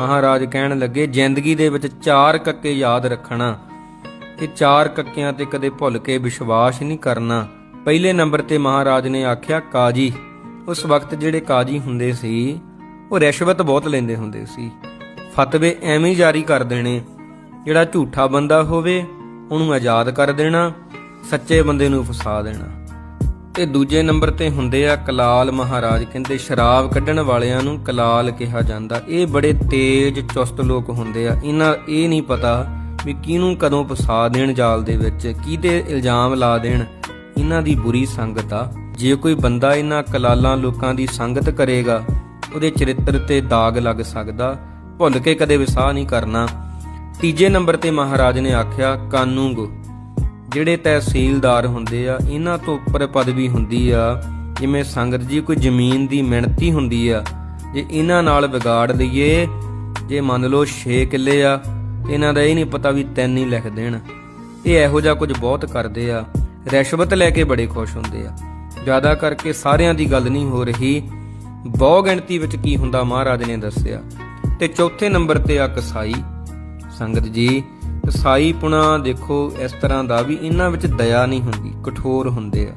ਮਹਾਰਾਜ ਕਹਿਣ ਲੱਗੇ, ਜ਼ਿੰਦਗੀ ਦੇ ਵਿੱਚ ਚਾਰ ਕੱਕੇ ਯਾਦ ਰੱਖਣਾ। ਇਹ ਚਾਰ ਕੱਕਿਆਂ ਤੇ ਕਦੇ ਭੁੱਲ ਕੇ ਵਿਸ਼ਵਾਸ ਨਹੀਂ ਕਰਨਾ। ਪਹਿਲੇ ਨੰਬਰ ਤੇ ਮਹਾਰਾਜ ਨੇ ਆਖਿਆ, ਕਾਜੀ। ਉਸ ਵਕਤ ਜਿਹੜੇ ਕਾਜੀ ਹੁੰਦੇ ਸੀ, ਉਹ ਰਿਸ਼ਵਤ ਬਹੁਤ ਲੈਂਦੇ ਹੁੰਦੇ ਸੀ। ਫਤਵੇ ਐਵੇਂ ਜਾਰੀ ਕਰ ਦੇਣੇ, ਜਿਹੜਾ ਝੂਠਾ ਬੰਦਾ ਹੋਵੇ, ਉਹਨੂੰ ਆਜ਼ਾਦ ਕਰ ਦੇਣਾ, ਸੱਚੇ ਬੰਦੇ ਨੂੰ ਫਸਾ ਦੇਣਾ। ਤੇ ਦੂਜੇ ਨੰਬਰ ਤੇ ਹੁੰਦੇ ਆ ਕਲਾਲ ਮਹਾਰਾਜ, ਕਹਿੰਦੇ ਸ਼ਰਾਬ ਕੱਢਣ ਵਾਲਿਆਂ ਨੂੰ ਕਲਾਲ ਕਿਹਾ ਜਾਂਦਾ। ਇਹ ਬੜੇ ਤੇਜ਼, ਚੁਸਤ ਲੋਕ ਹੁੰਦੇ ਆ। ਇਹਨਾਂ, ਇਹ ਨਹੀਂ ਪਤਾ ਵੀ ਕਿਹਨੂੰ ਕਦੋਂ ਫਸਾ ਦੇਣ ਜਾਲ ਦੇ ਵਿੱਚ, ਕਿਹਦੇ ਇਲਜ਼ਾਮ ਲਾ ਦੇਣ। ਇਹਨਾਂ ਦੀ ਬੁਰੀ ਸੰਗਤ ਆ। ਜੇ ਕੋਈ ਬੰਦਾ ਇਹਨਾਂ ਕਲਾਲਾਂ ਲੋਕਾਂ ਦੀ ਸੰਗਤ ਕਰੇਗਾ, ਉਹਦੇ ਚਰਿੱਤਰ ਤੇ ਦਾਗ ਲੱਗ ਸਕਦਾ। ਭੁੱਲ ਕੇ ਕਦੇ ਵਿਸਾਹ ਨਹੀਂ ਕਰਨਾ। ਤੀਜੇ ਨੰਬਰ ਤੇ ਮਹਾਰਾਜ ਨੇ ਆਖਿਆ, ਕਾਨੂੰਗੋ। ਜਿਹੜੇ ਤਹਿਸੀਲਦਾਰ ਹੁੰਦੇ ਆ, ਇਹਨਾਂ ਤੋਂ ਉੱਪਰ ਪਦਵੀ ਹੁੰਦੀ ਆ, ਜਿਵੇਂ ਸੰਗਤ ਜੀ ਕੋਈ ਜ਼ਮੀਨ ਦੀ ਮਿਹਨਤੀ ਹੁੰਦੀ ਆ, ਜੇ ਇਹਨਾਂ ਨਾਲ ਵਿਗਾੜ ਲਈਏ, ਜੇ ਮੰਨ ਲਓ 6 ਕਿੱਲੇ ਆ ਇਹਨਾਂ ਦਾ ਇਹ ਨਹੀਂ ਪਤਾ ਵੀ ਤਿੰਨ ਹੀ ਲਿਖ ਦੇਣ। ਇਹ ਇਹੋ ਜਿਹਾ ਕੁਝ ਬਹੁਤ ਕਰਦੇ ਆ, ਰਿਸ਼ਵਤ ਲੈ ਕੇ ਬੜੇ ਖੁਸ਼ ਹੁੰਦੇ ਆ। ਜ਼ਿਆਦਾ ਕਰਕੇ ਸਾਰਿਆਂ ਦੀ ਗੱਲ ਨਹੀਂ ਹੋ ਰਹੀ, ਬਹੁ ਗਿਣਤੀ ਵਿੱਚ ਕੀ ਹੁੰਦਾ ਮਹਾਰਾਜ ਨੇ ਦੱਸਿਆ। ਤੇ ਚੌਥੇ ਨੰਬਰ ਤੇ ਆ ਕਸਾਈ ਸੰਗਤ ਜੀ ਕਸਾਈ ਪੁਣਾ ਦੇਖੋ, ਇਸ ਤਰ੍ਹਾਂ ਦਾ ਵੀ ਇਹਨਾਂ ਵਿੱਚ ਦਇਆ ਨਹੀਂ ਹੁੰਦੀ, ਕਠੋਰ ਹੁੰਦੇ ਆ।